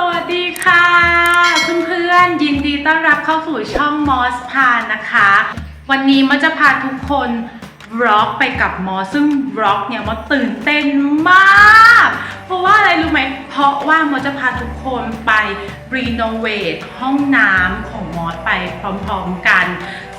สวัสดีค่ะ เพื่อนๆ ยินดีต้อนรับเข้าสู่ช่องมอสพานะคะ วันนี้มอสจะพาทุกคนบล็อกไปกับมอสซึ่งบล็อกเนี่ยมอสตื่นเต้นมาก เพราะว่าอะไรรู้ไหม เพราะว่ามอสจะพาทุกคนไปรีโนเวทห้องน้ำของมอสไปพร้อมๆกัน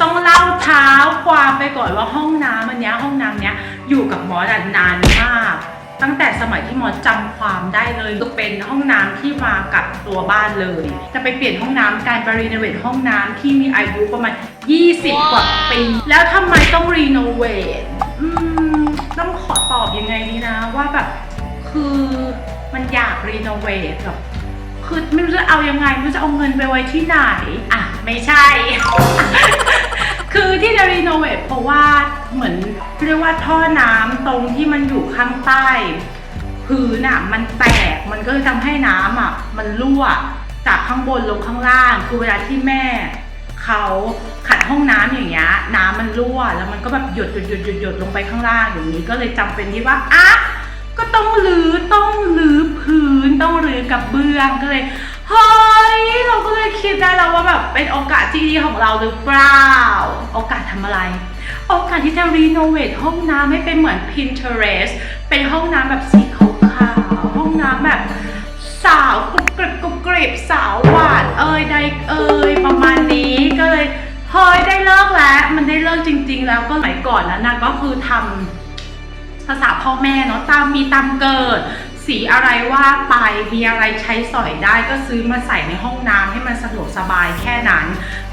ต้องเล่าเท้าความไปก่อนว่าห้องน้ำอันเนี้ยห้องน้ำเนี้ยอยู่กับมอสนานมาก ตั้งแต่สมัยที่มอสจำความได้เลยก็เป็นห้องน้ำที่มากับตัวบ้านเลย จะไปเปลี่ยนห้องน้ำการไปรีโนเวทห้องน้ำที่มีอายุประมาณ 20 กว่าปี แล้วทำไมต้องรีโนเวทอืมต้องขอตอบยังไงดีนะ ว่าแบบคือมันอยากรีโนเวทแบบคือไม่รู้จะเอายังไง ไม่รู้จะเอาเงินไปไว้ที่ไหน อะ ไม่ใช่ คือที่จะรีโนเวทเพราะว่าเหมือนเรียกว่าท่อน้ำตรงที่มันอยู่ข้างใต้ พื้นอะมันแตกมันก็เลยทำให้น้ำอะมันรั่วจากข้างบนลงข้างล่าง คือเวลาที่แม่เขาขัดห้องน้ำอย่างเงี้ยน้ำมันรั่ว แล้วมันก็แบบหยดหยดหยดหยดหยดลงไปข้างล่างอย่างนี้ก็เลยจำเป็นที่ว่าอะก็ต้องรื้อต้องรื้อพื้นต้องรื้อกับเบื้องก็เลยเฮ้ย เราก็เลยคิดได้แล้วว่าแบบเป็นโอกาสที่ดีของเราหรือเปล่า โอกาสทำอะไร โอกาสที่จะรีโนเวทห้องน้ำให้เป็นเหมือน Pinterest เป็นห้องน้ำแบบสีขาวๆห้องน้ำแบบสาวกรุบกริบกรุบกริบสาวหวานเอ่ยใดเอ่ยประมาณนี้ก็เลยเฮ้ยได้เลิกแล้ว มันได้เลิกจริง ๆ แล้วก็สมัยก่อนนั้นนะก็คือทำภาษาพ่อแม่เนาะตามมีตามเกิด สีอะไรว่าไปมีอะไรใช้สอยได้ก็ซื้อมาใส่ในห้องน้ำให้มันสะดวกสบายแค่นั้น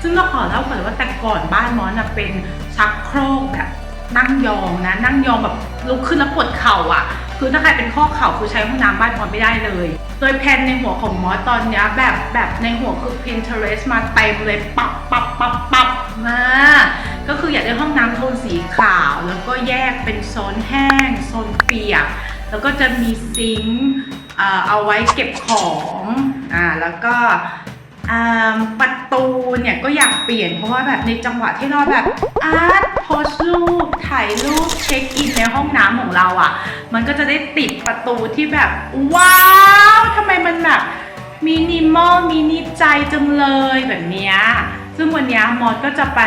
ซึ่งก็ขอเล่าก่อนว่าแต่ก่อนบ้านมอนะเป็นชักโครกแบบนั่งยองนะ นั่งยองแบบลุกขึ้นแล้วปวดเข่าอะ คือถ้าใครเป็นข้อเข่าคือใช้ห้องน้ำบ้านมอสไม่ได้เลย โดยแผนในหัวของมอสตอนเนี้ยแบบแบบในหัวคือ Pinterest มาเต็มเลยปับปับปับปับมาก็คืออยากได้ห้องน้ำโทนสีขาว แล้วก็แยกเป็นโซนแห้งโซนเปียก แล้วก็จะมีซิงค์เอาไว้เก็บของอ่าแล้วก็ประตูเนี่ยก็อยากเปลี่ยนเพราะว่าแบบในจังหวะที่เราแบบอาร์ตโพสรูปถ่ายรูปเช็คอินในห้องน้ำของเราอะ่ะ มันก็จะได้ติดประตูที่แบบ ว้าวทำไมมันแบบมินิมอลมินิใจจังเลยแบบเนี้ยซึ่งวันเนี้ยมอสก็จะไป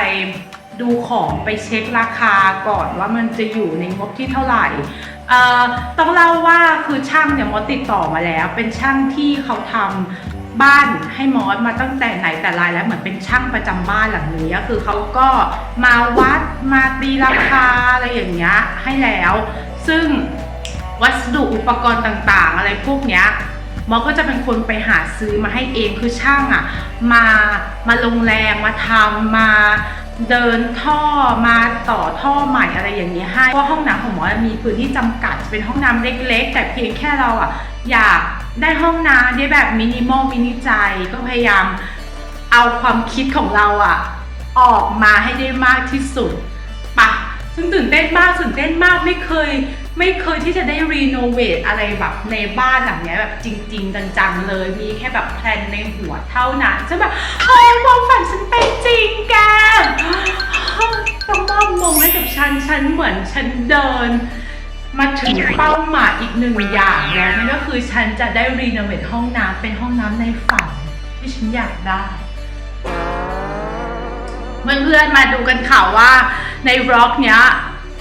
ดูของไปเช็คราคาก่อนว่ามันจะอยู่ในงบที่เท่าไหร่ เอ่อต้องเล่าว่าคือช่างเนี่ยมอสติดต่อมาแล้ว เป็นช่างที่เขาทำบ้านให้มอสมาตั้งแต่ไหนแต่ไรแล้วเหมือนเป็นช่างประจำบ้านหลังนี้ก็คือเขาก็มาวัดมาตีราคาอะไรอย่างเงี้ยให้แล้ว ซึ่งวัสดุอุปกรณ์ต่างๆ อะไรพวกเนี้ย มอสก็จะเป็นคนไปหาซื้อมาให้เองคือช่างอะมามาลงแรงมาทำมา เดินท่อมาต่อท่อใหม่อะไรอย่างนี้ให้เพราะห้องน้ำของหมอมีพื้นที่จำกัดเป็นห้องน้ำเล็ก ๆ แต่เพียงแค่เราอะอยากได้ห้องน้ำได้แบบมินิมอลมินิใจก็พยายามเอาความคิดของเราอะออกมาให้ได้มากที่สุดปะซึ่งตื่นเต้นมากตื่นเต้นมากไม่เคย ไม่เคยที่จะได้รีโนเวทอะไรแบบในบ้านหลังเนี้ยแบบจริง ๆ จัง ๆ เลย มีแค่แบบแพลนในหัวเท่านั้นฉันแบบเฮ้ยความฝันฉันเป็นจริงแกต้องมอบมงให้กับฉัน ฉันเหมือนฉันเดิน มาถึงเป้าหมายอีกหนึ่งอย่างแล้วนั่นก็คือฉันจะได้รีโนเวทห้องน้ำเป็นห้องน้ำในฝันที่ฉันอยากได้เพื่อนๆมาดูกันค่ะว่าในบล็อกเนี้ย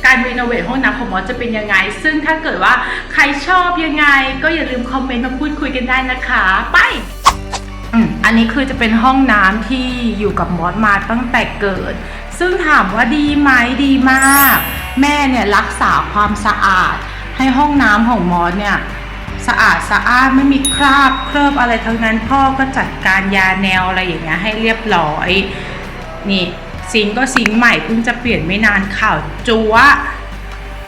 การรีโนเวทห้องน้ำของมอสจะเป็นยังไง ซึ่งถ้าเกิดว่าใครชอบยังไง ก็อย่าลืมคอมเมนต์มาพูดคุยกันได้นะคะ ไปอันนี้คือจะเป็นห้องน้ำที่อยู่กับมอสมาตั้งแต่เกิด ซึ่งถามว่าดีไหมดีมาก แม่เนี่ยรักษาความสะอาด ให้ห้องน้ำของมอสเนี่ยสะอาดสะอาดไม่มีคราบเคลือบอะไรทั้งนั้นพ่อก็จัดการยาแนวอะไรอย่างเงี้ยให้เรียบร้อยนี่ ซิงก็ซิงใหม่เพิ่งจะเปลี่ยนไม่นานข่าวจัว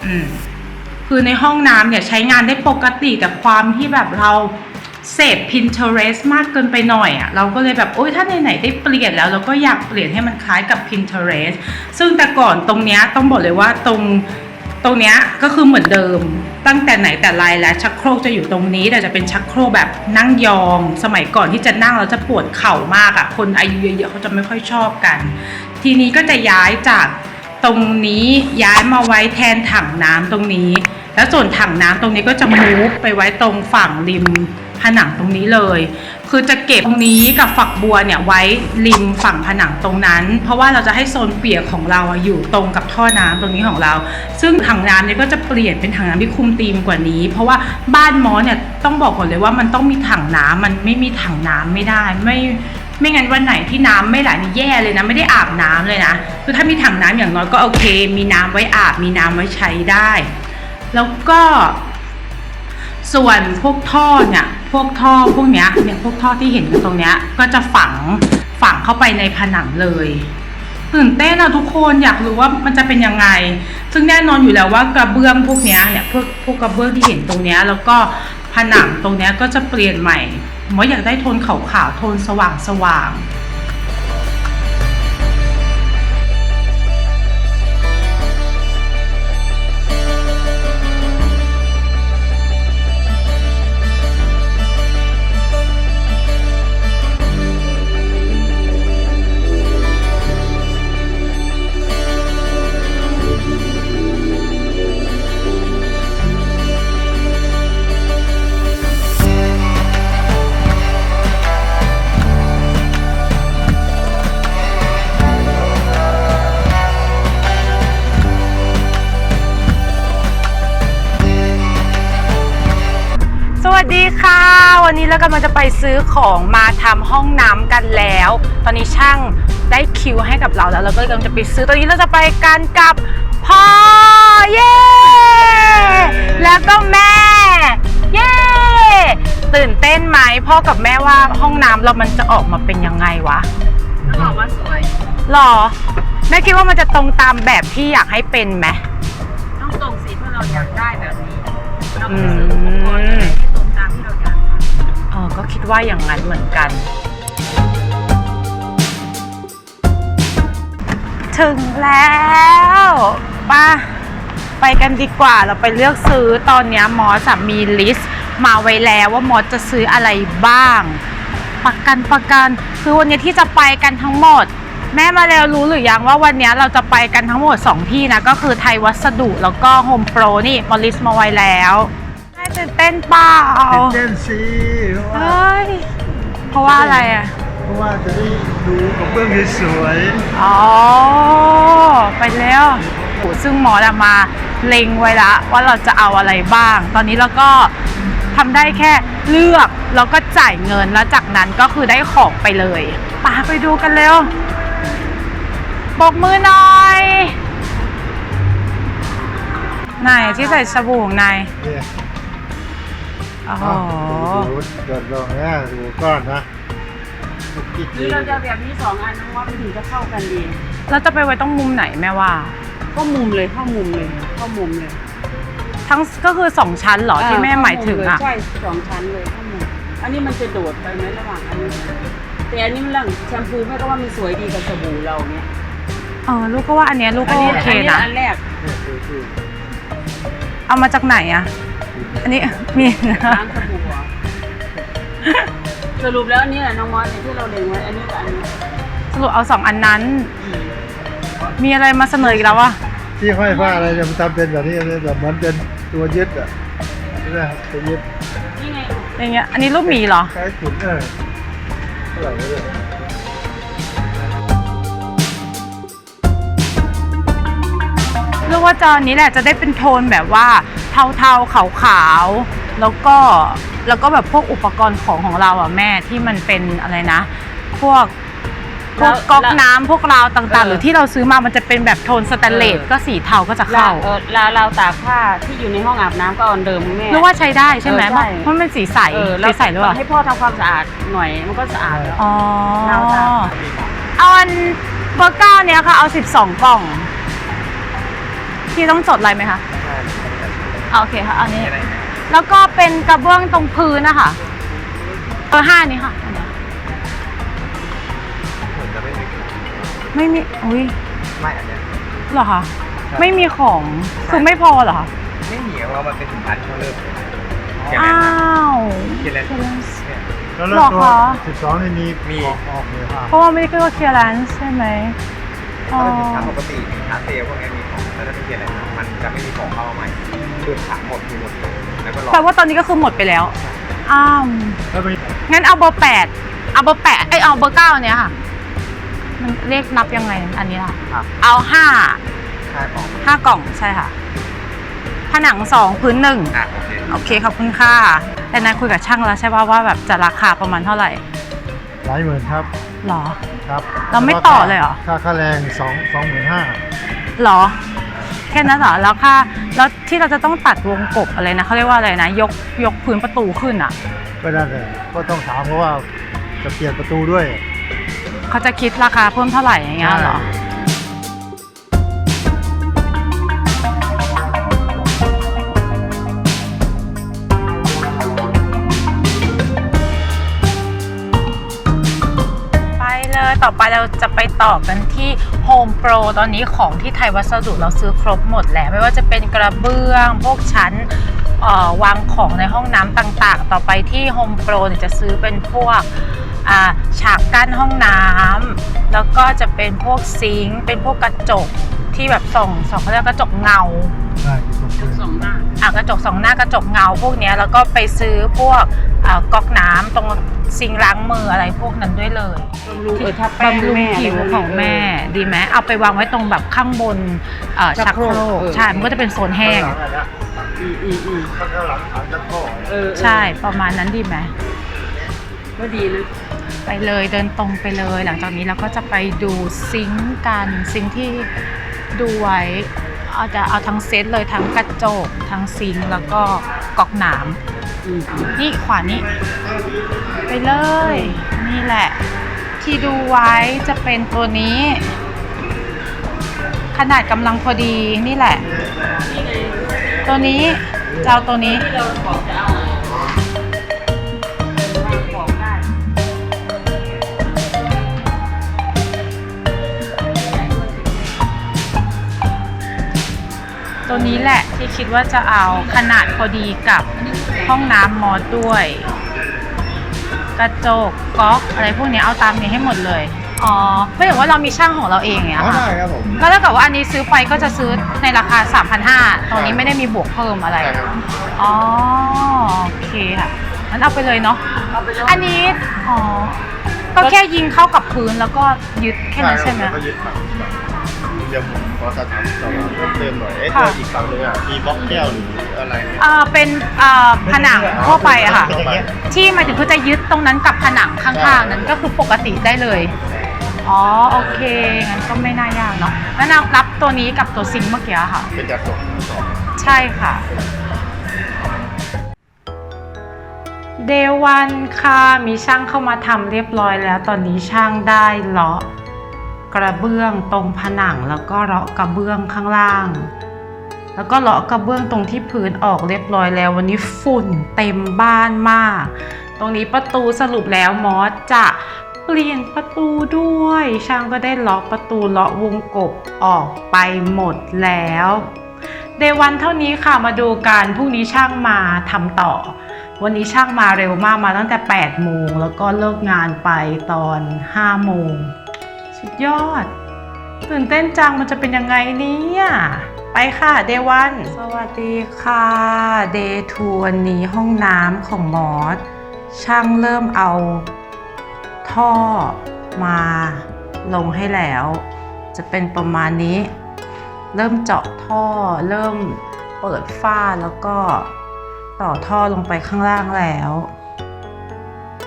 อืมคือในห้องน้ำเนี่ยใช้งานได้ปกติแต่ความที่แบบเราเสพ Pinterest มากเกินไปหน่อยอะ่ะเราก็เลยแบบโอ๊ยถ้าไหนๆได้เปลี่ยนแล้วเราก็อยากเปลี่ยนให้มันคล้ายกับ Pinterest ซึ่งแต่ก่อนตรงเนี้ยต้องบอกเลยว่าตรงตรงเนี้ยก็คือเหมือนเดิมตั้งแต่ไหนแต่ไรแล้วชักโครกจะอยู่ตรงนี้ แต่จะเป็นชักโครกแบบนั่งยอง สมัยก่อนที่จะนั่งแล้วจะปวดเข่ามากอะ่ะคนอายุเยอะๆเขาจะไม่ค่อยชอบกัน ทีนี้ก็จะย้ายจากตรงนี้ย้ายมาไว้แทนถังน้ำตรงนี้ แล้วส่วนถังน้ำตรงนี้ก็จะมูฟไปไว้ตรงฝั่งริมผนังตรงนี้เลย คือจะเก็บตรงนี้กับฝักบัวเนี่ยไว้ริมฝั่งผนังตรงนั้น เพราะว่าเราจะให้โซนเปียกของเราอยู่ตรงกับท่อน้ำตรงนี้ของเรา ซึ่งถังน้ำเนี่ยก็จะเปลี่ยนเป็นถังน้ำที่คุมธีมกว่านี้ เพราะว่าบ้านมอสเนี่ยต้องบอกก่อนเลยว่ามันต้องมีถังน้ำมันไม่มีถังน้ำไม่ได้ไม่ ไม่งั้นวันไหนที่น้ำไม่ไหลนี่แย่เลยนะ ไม่ได้อาบน้ำเลยนะคือถ้ามีถังน้ำอย่างน้อยก็โอเค มีน้ำไว้อาบ มีน้ำไว้ใช้ได้ แล้วก็ ส่วนพวกท่อเนี่ยพวกท่อพวกเนี้ยเนี่ยพวกท่อที่เห็นตรงเนี้ย ก็จะฝังฝังเข้าไปในผนังเลยตื่นเต้นอะทุกคนอยากรู้ว่ามันจะเป็นยังไง ซึ่งแน่นอนอยู่แล้วว่ากระเบื้องพวกเนี้ยเนี่ยพวกพวกกระเบื้องที่เห็นตรงเนี้ยแล้วก็ผนังตรงเนี้ยก็จะเปลี่ยนใหม่ หมออยากได้โทนขาวๆโทนสว่างสว่างๆ เรากำลังจะไปซื้อของมาทำห้องน้ำกันแล้ว ตอนนี้ช่างได้คิวให้กับเราแล้วเราก็กำลังจะไปซื้อตอนนี้เราจะไปกันกับพ่อเย้แล้วก็แม่ เย้ตื่นเต้นไหมพ่อกับแม่ว่าห้องน้ำเรามันจะออกมาเป็นยังไงวะต้องบอกว่าสวยหรอแม่คิดว่ามันจะตรงตามแบบที่อยากให้เป็นไหม ต้องตรงสีที่เราอยากได้แบบนี้เราไปซื้ออุปกรณ์อะไรที่ตรงตามที่ ก็คิดว่าอย่างนั้นเหมือนกัน ถึงแล้วป้าไปกันดีกว่าเราไปเลือกซื้อตอนนี้มอสอะมีลิสต์มาไว้แล้วว่ามอสจะซื้ออะไรบ้าง ประกันประกันคือวันนี้ที่จะไปกันทั้งหมด แม่มาแล้วรู้หรือยังว่าวันนี้เราจะไปกันทั้งหมด 2 ที่นะ ก็คือไทยวัสดุแล้วก็โฮมโปรนี่มอลิสมาไว้แล้ว ตื่นเต้นเปล่าตื่นเต้นสิเพราะว่าเฮ้ย เพราะว่าอะไรอะ เพราะว่าจะได้ดูกับเบื้องสวยอ๋อ ไปแล้วโหซึ่งหมออะมาเล็งไว้ละว่าเราจะเอาอะไรบ้าง ตอนนี้เราก็ทำได้แค่เลือกแล้วก็จ่ายเงินแล้วจากนั้นก็คือได้ของไปเลยไปไปดูกันเร็วปกมือหน่อยนายที่ใส่สบู่ของนายๆเนี่ย โอ้โหดูเดินลงเนี่ยดูก้อนนะกิ๊กนี่เราจะแบบนี้สองอันน้องว่ามันถึงจะเข้ากันดีแล้วจะไปไว้ต้องมุมไหนแม่ว่า ก็มุมเลยเข้ามุมเลยเข้ามุมเลย ทั้งก็คือสองชั้นเหรอที่แม่หมายถึงอะใช่สองชั้นเลยเข้ามุมอันนี้มันจะโดดไปไหมระหว่างอันนี้แต่อันนี้มันเรื่องแชมพูแม่ก็ว่ามันสวยดีกับสบู่เราเนี่ยเออลูกก็ว่าอันเนี้ยลูกอัก็นี้โอเคอันนี้นะอันแรกเนี่ยดูสิเอามาจากไหนอะ อันนี้มีล้างสบู่เหรอสรุปแล้วอันนี่แหละน้องมอสเนี่ยที่เราเล็งไว้อันนี้กับอันนี้สรุปเอาสองอันนั้น มีอะไรมาเสนออีกแล้ววะที่ห้อยผ้าอะไรเนี่ยมันทำเป็นแบบนี้เลยแบบเหมือนเป็นตัวยึดอะนี่นะครับตัวยึดนี่ไงอย่างเงี้ยอันนี้รูปหมีเหรอคล้ายขุนเออเท่าไหร่ก็เลยเรียกว่าจอนี้แหละจะได้เป็นโทนแบบว่า เทาๆขาวๆแล้วก็แล้วก็แบบพวกอุปกรณ์ของของเราอะแม่ที่มันเป็นอะไรนะ พวกพวกก๊อกน้ำพวกราวต่างๆ หรือที่เราซื้อมามันจะเป็นแบบโทนสแตนเลสก็สีเทาก็จะเราเข้า เออเราเราตากผ้าที่อยู่ในห้องอาบน้ำก็อันเดิมแม่เรียกว่าใช้ได้ใช่ไหมเออใช่ เพราะมันเป็นสีใสเออสีใสหรือเปล่าให้พ่อทำความสะอาดหน่อยมันก็สะอาดแล้ว อ๋อเราจะ เอาอันเบอร์เก้าเนี้ยค่ะ เอาสิบสองกล่อง พี่ต้องจดอะไรไหมคะเอา โอเคค่ะ อันนี้ แล้วก็เป็นกระเบื้องตรงพื้นนะคะเบอร์ห้านี้ค่ะอันเนี้ยไม่มี อุ้ยไม่อันเนี้ยเหรอคะไม่มีของคือไม่พอเหรอคะไม่มีเพราะว่ามันเป็นสินค้าที่เขาเริ่มเขียนอ้าแวนะนำเขียนแล้วเนี่ยแล้วแล้วหรอตัวคะสิบสองนี่มีมีออกออกเลยค่ะเพราะว่าไม่ได้เรียกว่าเคลียร์แลนซ์ใช่ไหมอ๋อ ถ้าเป็นสินค้าปกติสินค้าเซลล์พวกนี้มีของแต่ถ้าเป็นเขียนอะไรนะมันจะไม่มีของเข้ามาใหม่คือขายหมดคือหมดเลยแล้วก็รอแปลว่าตอนนี้ก็คือหมดไปแล้ว อ้าวแล้วมีงั้นเอาเบอร์แปดเอาเบอร์แปดไอยเอาเบอร์เก้าเนี่ยค่ะ มันเลขนับยังไงอันนี้ล่ะ ครับเอาห้าใช่ของห้ากล่องใช่ค่ะ ผนังสองพื้นหนึ่งอะโอเคโอเคขอบคุณค่ะแต่นายคุยกับช่างแล้วใช่ป่ะว่าแบบจะราคาประมาณเท่าไหร่หลายหมื่นครับหรอ ครับเราไม่ต่อเลยเหรอ ค่าค่าแรงสองสองหมื่นห้าหรอ แค่นั้นเหรอ แล้วค่าแล้วที่เราจะต้องตัดวงกบอะไรนะเขาเรียกว่าอะไรนะ ยกยกพื้นประตูขึ้นอะ ก็ได้แต่ก็ต้องถามเพราะว่าจะเปลี่ยนประตูด้วยเขาจะคิดราคาเพิ่มเท่าไหร่อย่างเงี้ยเหรอไป ต่อไปเราจะไปต่อกันที่ Home Pro ตอนนี้ของที่ไทยวัสดุเราซื้อครบหมดแล้ว ไม่ว่าจะเป็นกระเบื้อง พวกชั้นวางของในห้องน้ำต่างๆ ต่อไปที่ Home Pro จะซื้อเป็นพวกฉากกั้นห้องน้ำแล้วก็จะเป็นพวกซิงค์เป็นพวกกระจก ที่แบบส่องส่องเขาเรียกกระจกเงาได้กี่คนคืนสองหน้าอะกระจกสองหน้ากระจกเงาพวกเนี้ยแล้วก็ไปซื้อพวกอ่าก๊อกน้ำตรงซิงค์ล้างมืออะไรพวกนั้นด้วยเลยบำรุงเออถ้าแป้งบำรุงแม่ผิวะไรพวกนี้ของแม่ดีไหมเอาไปวางไว้ตรงแบบข้างบนเอ่อชัชักกโคโครรกกเออใช่มันก็จะเป็นโซนแห้งข้างหลังอะนะอืมอืมอืมข้างหลังถังจะพ่อเออเออใช่ประมาณนั้นดีไหม ก็ดีนะ ไปเลยเดินตรงไปเลย หลังจากนี้เราก็จะไปดูซิงค์กันซิงค์ที่ ดูไว้เอาจะเอาทั้งเซตเลยทั้งกระจกทั้งซิงค์แล้วก็กอกหน้ำอืมนี่ขวานี้ไปเลย นี่แหละ ที่ดูไว้จะเป็นตัวนี้ ขนาดกำลังพอดีนี่แหละ ตัวนี้จะเอาตัวนี้ที่เราบอกจะเอา ตัวนี้แหละที่คิดว่าจะเอาขนาดพอดีกับห้องน้ำมอสด้วย กระจกก๊อกอะไรพวกนี้เอาตามนี้ให้หมดเลย อ๋อไม่ถึงว่าเรามีช่างของเราเองเนี่ยอ๋อค่ะ ได้ครับผม ก็ถ้าเกิดว่าอันนี้ซื้อไปก็จะซื้อในราคา 3,500ตรงนี้ไม่ได้มีบวกเพิ่มอะไร ใช่ครับ อ๋อ โอเคค่ะ งั้นเอาไปเลยเนาะเอาไปเลยอันนี้ อ๋อ ก็แค่ยิงเข้ากับพื้นแล้วก็ยึดแค่นั้นใช่ไหม แล้วก็ยึดฝั่งแบบ เดี๋ยวผมขอสอบถามสอบถามเพิ่มเติมหน่อยไอ้ค่ะตัวอีกฝั่งนึงอะมีบล็อกแก้วหรืออะไรเนี่ยเอ่อเป็นเอ่อผนังทั่วไปอะค่ะทั่วไปที่หมายถึงเขาจะยึดตรงนั้นกับผนังข้างๆ นั้นก็คือปกติได้เลย อ๋อโอเค งั้นก็ไม่น่ายากเนาะแล้วนรับตัวนี้กับตัวซิงค์เมื่อกี้อะค่ะ เป็นจัดส่งสองใช่ค่ะ เดวันค่ะ มีช่างเข้ามาทำเรียบร้อยแล้ว ตอนนี้ช่างได้เลาะ กระเบื้องตรงผนังแล้วก็เลาะกระเบื้องข้างล่าง แล้วก็เลาะกระเบื้องตรงที่พื้นออกเรียบร้อยแล้ววันนี้ฝุ่นเต็มบ้านมาก ตรงนี้ประตูสรุปแล้วมอสจะเปลี่ยนประตูด้วย ช่างก็ได้เลาะประตูเลาะวงกบออกไปหมดแล้วเดวันเท่านี้ค่ะมาดูกันพรุ่งนี้ช่างมาทำต่อ วันนี้ช่างมาเร็วมากมาตั้งแต่ 8 โมง แล้วก็เลิกงานไปตอน 5 โมง สุดยอด ตื่นเต้นจังมันจะเป็นยังไงเนี่ยไปค่ะเดวันสวัสดีค่ะเดทูวันนี้ห้องน้ำของมอสช่างเริ่มเอา ท่อมาลงให้แล้ว จะเป็นประมาณนี้ เริ่มเจาะท่อ เริ่มเปิดฝ้าแล้วก็ต่อท่อลงไปข้างล่างแล้ว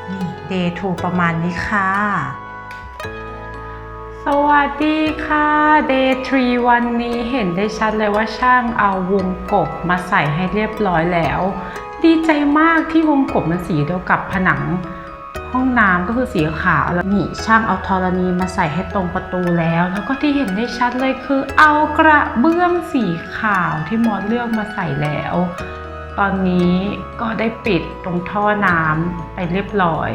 นี่ day 2ประมาณนี้ค่ะ สวัสดีค่ะ day 3 วันนี้เห็นได้ชัดเลยว่าช่างเอาวงกบมาใส่ให้เรียบร้อยแล้ว ดีใจมากที่วงกบมันสีเดียวกับผนัง ห้องน้ำก็คือสีขาวแล้วนี่ช่างเอาธรณีมาใส่ให้ตรงประตูแล้ว แล้วก็ที่เห็นได้ชัดเลยคือ เอากระเบื้องสีขาวที่มอสเลือกมาใส่แล้ว ตอนนี้ก็ได้ปิดตรงท่อน้ำไปเรียบร้อย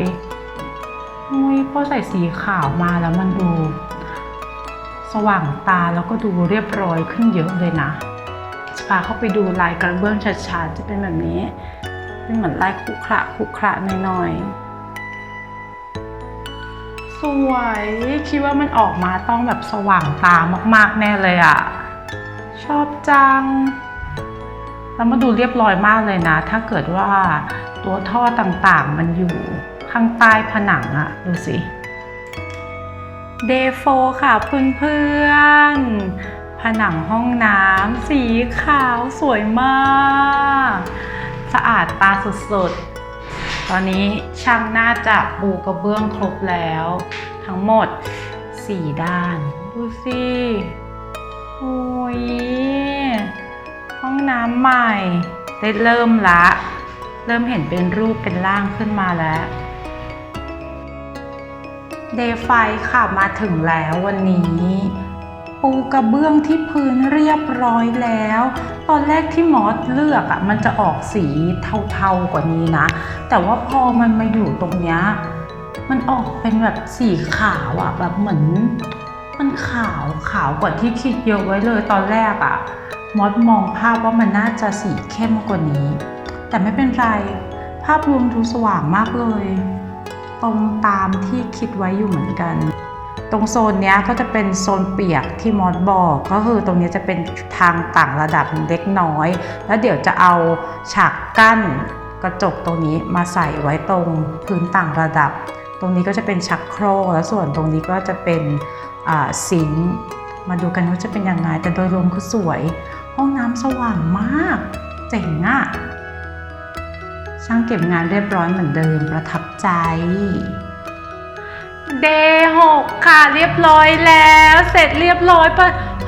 อุ้ยพอใส่สีขาวมาแล้วมันดู สว่างตาแล้วก็ดูเรียบร้อยขึ้นเยอะเลยนะจะพาเข้าไปดูลายกระเบื้องชัดๆจะเป็นแบบนี้ เป็นเหมือนลายขรุขระขรุขระหน่อยๆสวยคิดว่ามันออกมาต้องแบบสว่างตามากๆแน่เลยอะ่ะ ชอบจังแล้วมาดูเรียบร้อยมากเลยนะ ถ้าเกิดว่าตัวท่อต่างๆมันอยู่ข้างใต้ผนังอะดูสิ เดโฟค่ะเพื่อนๆ ผนังห้องน้ำสีขาวสวยมาก สะอาดตาสุดๆ ตอนนี้ช่างน่าจะปูกระเบื้องครบแล้ว ทั้งหมด 4 ด้าน ดูสิโอ้ยห้องน้ำใหม่ ได้เริ่มละ เริ่มเห็นเป็นรูปเป็นร่างขึ้นมาแล้ว เดย์ไฟค่ะมาถึงแล้ววันนี้ ปูกระเบื้องที่พื้นเรียบร้อยแล้ว ตอนแรกที่มอสเลือกอะ่ะมันจะออกสีเทาๆกว่านี้นะ แต่ว่าพอมันมาอยู่ตรงเนี้ยมันออกเป็นแบบสีขาวอะ่ะแบบเหมือน มันขาวขาวกว่าที่คิดเยอะไว้เลยตอนแรกอะ่ะมอสมองภาพว่ามันน่าจะสีเข้มกว่านี้ แต่ไม่เป็นไร ภาพรวมดูสว่างมากเลย ตรงตามที่คิดไว้อยู่เหมือนกัน ตรงโซนนี้ก็จะเป็นโซนเปียกที่มอสบอกก็คือตรงนี้จะเป็นทางต่างระดับเล็กน้อย แล้วเดี๋ยวจะเอาฉากกั้นกระจกตรงนี้มาใส่ไว้ตรงพื้นต่างระดับ ตรงนี้ก็จะเป็นชักโครกแล้วส่วนตรงนี้ก็จะเป็นอ่าซิงมาดูกันว่าจะเป็นยังไงแต่โดยรวมคือสวย ห้องน้ำสว่างมาก เจ๋งอะ ช่างเก็บงานเรียบร้อยเหมือนเดิมประทับใจ เดย์หกค่ะเรียบร้อยแล้ว เสร็จเรียบร้อย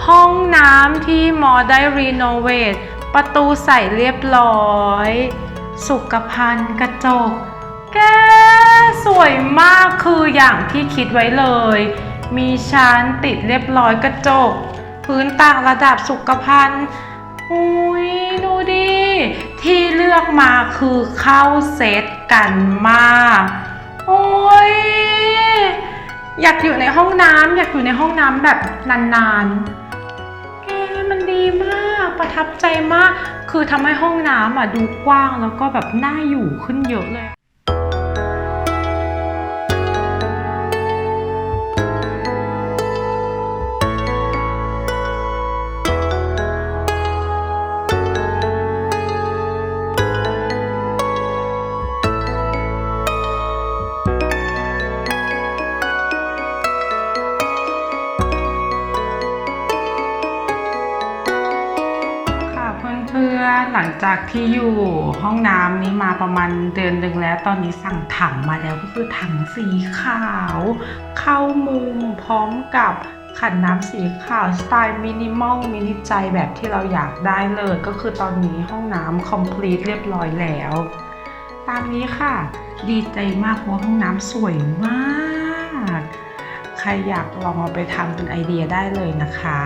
ห้องน้ำที่หมอได้รีโนเวทประตูใส่เรียบร้อย สุขภัณฑ์กระจก แกสวยมากคืออย่างที่คิดไว้เลย มีชั้นติดเรียบร้อยกระจก พื้นต่างระดับสุขภัณฑ์อุ้ยดูดิ ที่เลือกมาคือเข้าเซตกันมาก โอ้ย อยากอยู่ในห้องน้ำอยากอยู่ในห้องน้ำแบบนานๆแกมันดีมากประทับใจมาก คือทำให้ห้องน้ำอะดูกว้างแล้วก็แบบน่าอยู่ขึ้นเยอะเลย จากที่อยู่ห้องน้ำนี้มาประมาณเดือนหนึ่งแล้ว ตอนนี้สั่งถังมาแล้วก็คือถังสีขาว เข้ามุมพร้อมกับขันน้ำสีขาวสไตล์มินิมอลมินิใจแบบที่เราอยากได้เลย ก็คือตอนนี้ห้องน้ำคอมพลีทเรียบร้อยแล้ว ตามนี้ค่ะ ดีใจมากเพราะห้องน้ำสวยมาก ใครอยากลองเอาไปทำเป็นไอเดียได้เลยนะคะ